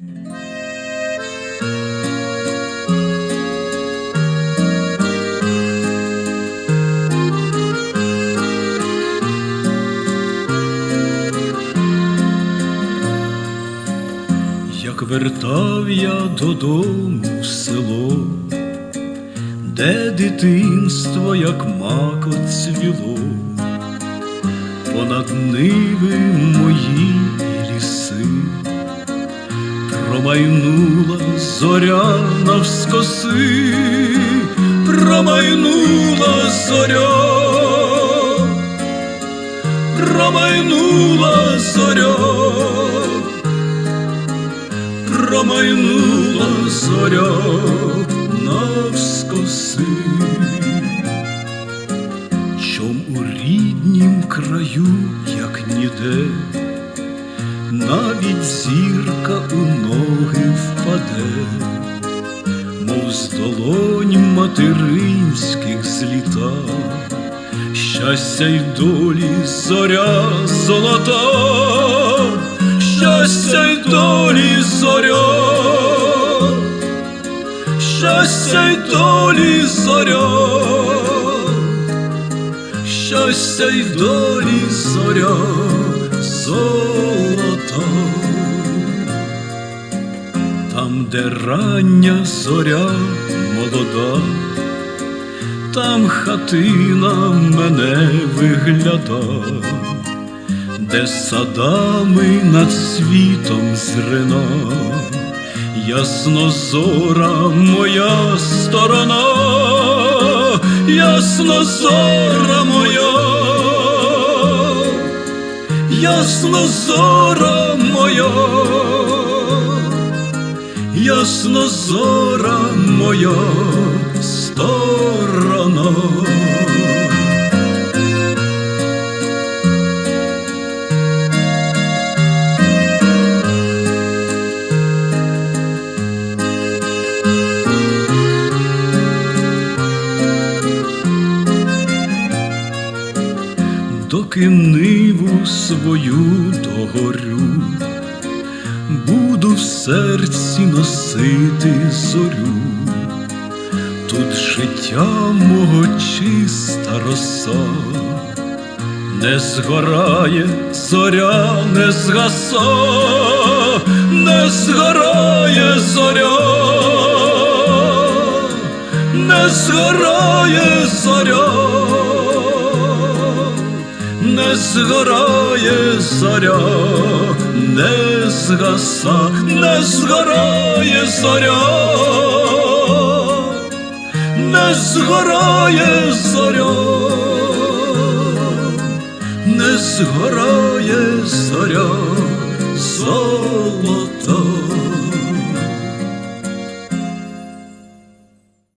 Як вертав я додому в село, де дитинство, як мако цвіло, понад ниви мої промайнула зоря навскоси, промайнула зоря, промайнула зоря. Промайнула зоря навскоси, чом у ріднім краю, як ніде, навіть зірка у ноги впаде, мов з долонь материнських зліта, щастя й долі зоря золота щастя й долі зоря, щастя й долі зоря, щастя й долі зоря. Золота, де рання зоря молода, там хатина мене вигляда де садами над світом зрина, яснозора моя сторона, яснозора моя, яснозора моя, яснозора моя сторона. доки ниву свою догорю, в серці носити зорю, тут життя мого чиста роса, не згорає зоря, не згаса, не згорає зоря, не згорає зоря. Не згорає зоря, не згаса, не згорає зоря, не згорає зоря, не згорає зоря.